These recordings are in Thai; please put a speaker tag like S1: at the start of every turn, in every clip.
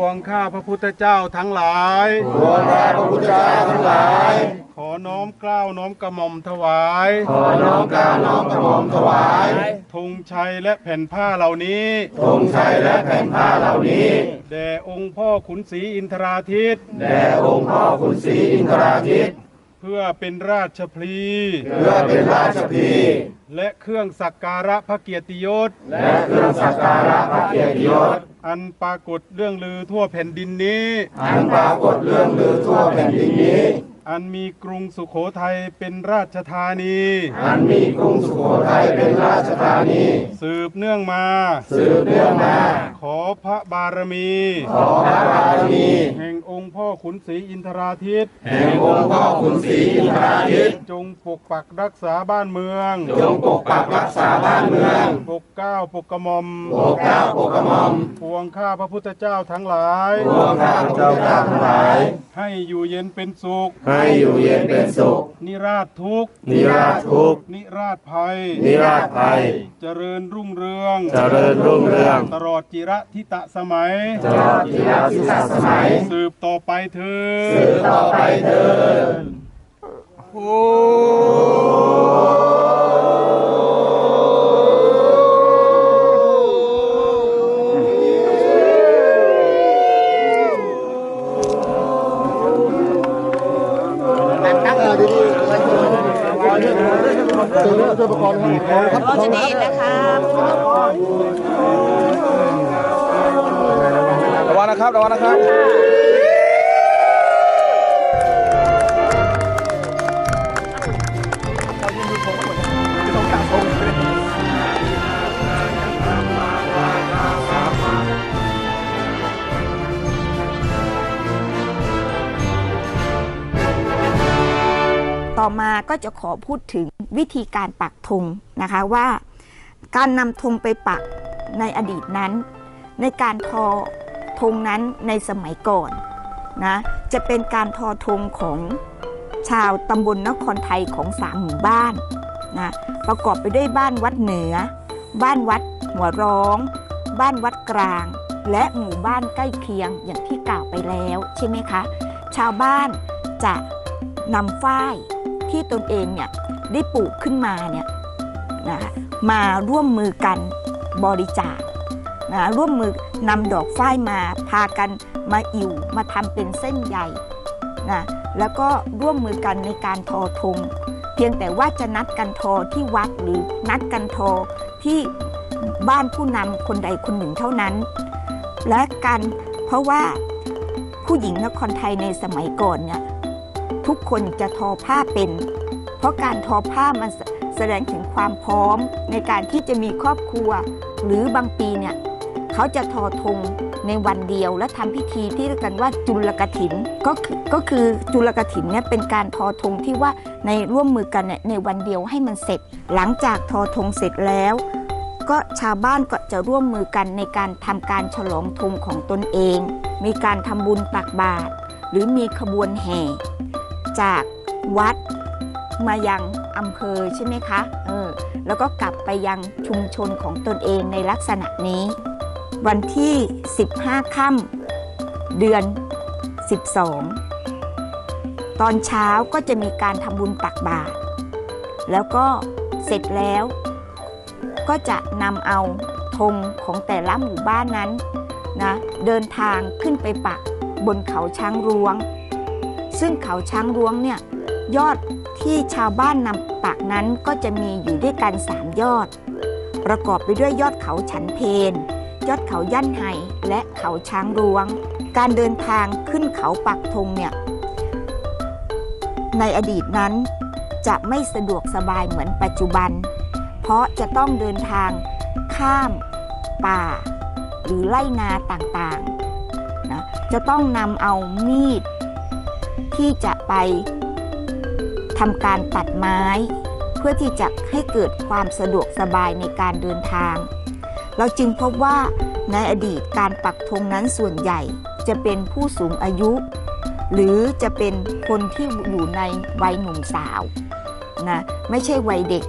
S1: วงข้าพระพุทธเจ้าทั้งหลาย
S2: พวงข้าพระพุทธเจ้าทั้งหลาย
S1: ขอน้อมเกล้าวน้อมกระหม่อมถวาย
S2: ขอน้อมกล้าวน้อมกระหม่อมถวาย
S1: ธงชัยและแผ่นผ้าเหล่านี้
S2: ธงชัยและแผ่นผ้าเหล่านี้
S1: แด่องค์พ่อขุนศรีอินทราทิต
S2: แด่องค์พ่อขุนศรีอินทราทิต
S1: เพื่อเป็นราชพลี
S2: เพื่อเป็นราชพี
S1: และเครื่องสักการะพระเกียรติยศ
S2: และเครื่องสักการะพระเกียรติยศ
S1: อันปรากฏเรื่องลือทั่วแผ่นดินนี้
S2: อันปรากฏเรื่องลือทั่วแผ่นดินนี้
S1: อันมีกรุงสุโขทัยเป็นราชธานี
S2: อันมีกรุงสุโขทัยเป็นราชธานี
S1: สืบเนื่องมา
S2: สืบเนื่องมา
S1: ขอพระบารมี
S2: ขอพระบารมี
S1: แห่งองค์ พ่อขุนศรีอินทราทิต
S2: แห่งองค์พ่อขุนศรีอินทราทิต
S1: จงปกปักรักษาบ้านเมือง
S2: จงปกปักรักษาบ้านเมือง
S1: ปกเกล้าปกกระหม่อม
S2: โปรดเกล้าโปรดกระหม่อม
S1: พวงข้าพระพุทธเจ้าทั้งหลาย
S2: พวงข้าพระพุทธเจ้าทั้งหลาย
S1: ให้อยู่เย็นเป็นสุข
S2: ให้อยู่เย็นเป็นสุข
S1: นิราชทุกข์
S2: นิราชทุกข์
S1: นิราชภัย
S2: นิราชภัย
S1: เจริญรุ่งเรือง
S2: เจริญรุ่งเรือง
S1: ตลอดจิระทิตะสมัย
S2: ตลอดจิรทิศสมัย
S1: สืบต่อไปเถิด
S2: สืบต่อไปเถิด
S1: โอ้
S3: ก็จะดีนะคะ
S4: ระวังนะครับ ระวังนะครับ
S3: อมาก็จะขอพูดถึงวิธีการปักธงนะคะว่าการนำธงไปปักในอดีตนั้น ในการทอธงนั้นในสมัยก่อนนะจะเป็นการทอธงของชาวตำบลนครไทยของสามหมู่บ้านนะประกอบไปด้วยบ้านวัดเหนือ บ้านวัดหัวร้อง บ้านวัดกลาง และหมู่บ้านใกล้เคียงอย่างที่กล่าวไปแล้วใช่ไหมคะ ชาวบ้านจะนำฝ้าย ที่ตนเองเนี่ยได้ปลูกขึ้นมาเนี่ยนะคะมาร่วมมือกันบริจาคนะร่วมมือนำดอกฝ้ายมาพากันมาอิ่วมาทำเป็นเส้นใหญ่นะแล้วก็ร่วมมือกันในการทอธงเพียงแต่ว่าจะนัดกันทอที่วัดหรือนัดกันทอที่บ้านผู้นำคนใดคนหนึ่งเท่านั้น และกันเพราะว่าผู้หญิงนครไทยในสมัยก่อนเนี่ย ทุกคนจะทอผ้าเป็น เพราะการทอผ้ามันแสดงถึงความพร้อมในการที่จะมีครอบครัว หรือบางปีเนี่ยเขาจะทอธงในวันเดียวและทำพิธีที่เรียกกันว่าจุลกถินก็คือก็คือจุลกถินเนี่ยเป็นการทอธงที่ว่าในร่วมมือกันเนี่ยในวันเดียวให้มันเสร็จ หลังจากทอธงเสร็จแล้ว ก็ชาวบ้านก็จะร่วมมือกันในการทำการฉลองธงของตนเอง มีการทำบุญตักบาตรหรือมีขบวนแห่ จากวัดมายังอำเภอใช่ไหมคะเออแล้วก็กลับไปยังชุมชนของตนเองในลักษณะนี้ วันที่ 15ค่ำเดือน 12 ตอนเช้าก็จะมีการทำบุญตักบาตรแล้วก็เสร็จแล้ว ก็จะนำเอาธงของแต่ละหมู่บ้านนั้นนะเดินทางขึ้นไปปักบนเขาช้างรวง ซึ่งเขาช้างร้วงเนี่ยยอดที่ชาวบ้านนำปักนั้นก็จะมีอยู่ด้วยกันสามยอด ประกอบไปด้วยยอดเขาฉันเพนยอดเขาย่านไห่และเขาช้างร้วง การเดินทางขึ้นเขาปักธงเนี่ยในอดีตนั้นจะไม่สะดวกสบายเหมือนปัจจุบัน เพราะจะต้องเดินทางข้ามป่า หรือไล่นาต่างๆนะจะต้องนำเอามีด ที่จะไปทำการตัดไม้ เพื่อที่จะให้เกิดความสะดวกสบายในการเดินทาง เราจึงพบว่าในอดีตการปักธงนั้นส่วนใหญ่จะเป็นผู้สูงอายุ หรือจะเป็นคนที่อยู่ในวัยหนุ่มสาวนะไม่ใช่วัยเด็ก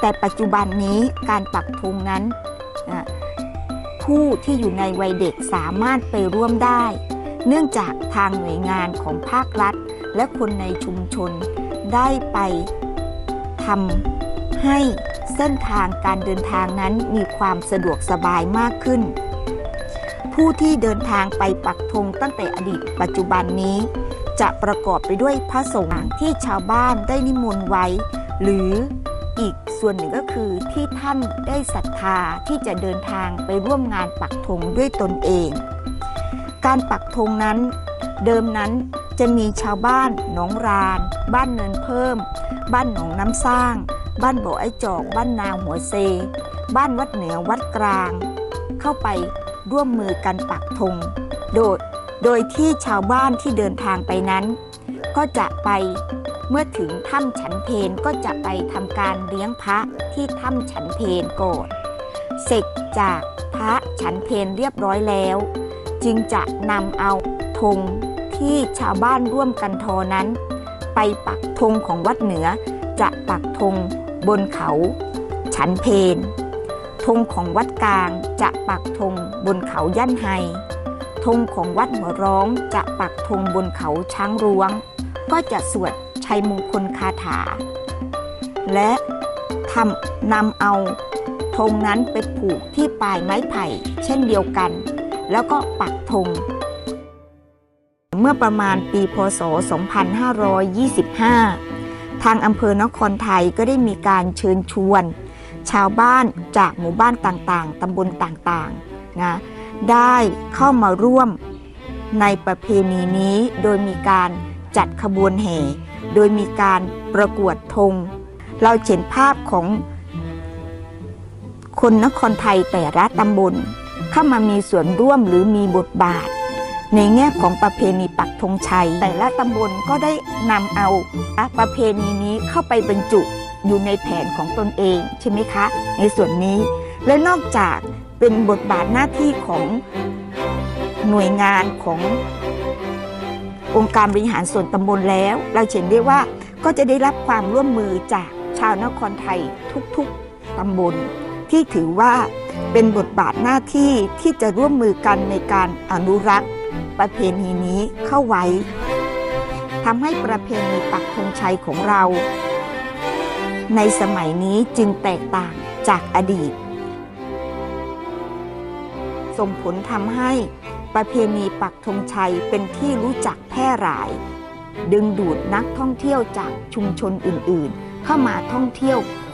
S3: แต่ปัจจุบันนี้การปักธงนั้นนะผู้ผู้ที่อยู่ในวัยเด็กสามารถไปร่วมได้ เนื่องจากทางหน่วยงานของภาครัฐ และคนในชุมชนได้ไปทำให้เส้นทางการเดินทางนั้นมีความสะดวกสบายมากขึ้น ผู้ที่เดินทางไปปักธงตั้งแต่อดีตปัจจุบันนี้ จะประกอบไปด้วยพระสงฆ์ที่ชาวบ้านได้นิมนต์ไว้ หรืออีกส่วนหนึ่งก็คือที่ท่านได้ศรัทธาที่จะเดินทางไปร่วมงานปักธงด้วยตนเอง การปักธงนั้น เดิมนั้นจะมีชาวบ้านหนองราน บ้านเนินเพิ่ม บ้านหนองน้ำสร้าง บ้านบ่อไอจอก บ้านนางหัวเซ บ้านวัดเหนือวัดกลาง เข้าไปร่วมมือกันปักธงโดยโดยที่ชาวบ้านที่เดินทางไปนั้น ก็จะไปเมื่อถึงถ้ำฉันเพนก็จะไปทำการเลี้ยงพระที่ถ้ำฉันเพนก่อนเสร็จจากพระฉันเพนเรียบร้อยแล้ว จึงจะนำเอาธงที่ชาวบ้านร่วมกันทอนั้น ไปปักธงของวัดเหนือ จะปักธงบนเขา ฉันเพนธงของวัดกลางจะปักธงบนเขาย่านไฮธงของวัดหัวร้องจะปักธงบนเขาช้างร้วง ก็จะสวดชัยมงคลคาถา และทำนำเอาธงนั้นไปผูกที่ปลายไม้ไผ่เช่นเดียวกัน แล้วก็ปักธง เมื่อประมาณปีพศ 2525 ทางอำเภอนครไทยก็ได้มีการเชิญชวน ชาวบ้านจากหมู่บ้านต่างๆ ตำบลต่างๆ นะ ได้เข้ามาร่วมในประเพณีนี้โดยมีการจัดขบวนแห่ โดยมีการประกวดธง เราเห็นภาพของคนนครไทยแต่ละตำบล เข้ามามีส่วนร่วมหรือมีบทบาท ในแง่ของประเพณีปักธงชัย แต่ละตำบลก็ได้นำเอาประเพณีนี้เข้าไปบรรจุอยู่ในแผนของตนเองใช่ไหมคะ ในส่วนนี้ และนอกจากเป็นบทบาทหน้าที่ของหน่วยงานขององค์การบริหารส่วนตำบลแล้ว เราเห็นได้ว่าก็จะได้รับความร่วมมือจากชาวนครไทยทุกๆตำบล ที่ถือว่า เป็นบทบาทหน้าที่ที่จะร่วมมือกันในการอนุรักษ์ ประเพณีนี้เข้าไว้ทำให้ประเพณีปักธงชัยของเรา ในสมัยนี้จึงแตกต่างจากอดีต ส่งผลทำให้ประเพณีปักธงชัยเป็นที่รู้จักแพร่หลาย ดึงดูดนักท่องเที่ยวจากชุมชนอื่นๆ เข้ามาท่องเที่ยว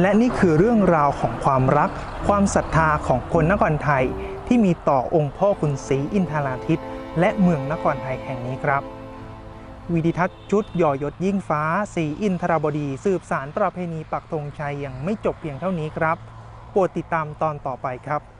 S4: และนี่คือเรื่องราวของความรัก ความศรัทธาของคนนครไทย ที่มีต่อองค์พ่อคุณศรีอินทราทิต และเมืองนครไทยแห่งนี้ครับ วิดิทัศน์ชุดย่อยศยิ่งฟ้าศรีอินทราบดี สืบสารประเพณีปักธงชัยยังไม่จบเพียงเท่านี้ครับโปรดติดตามตอนต่อไปครับ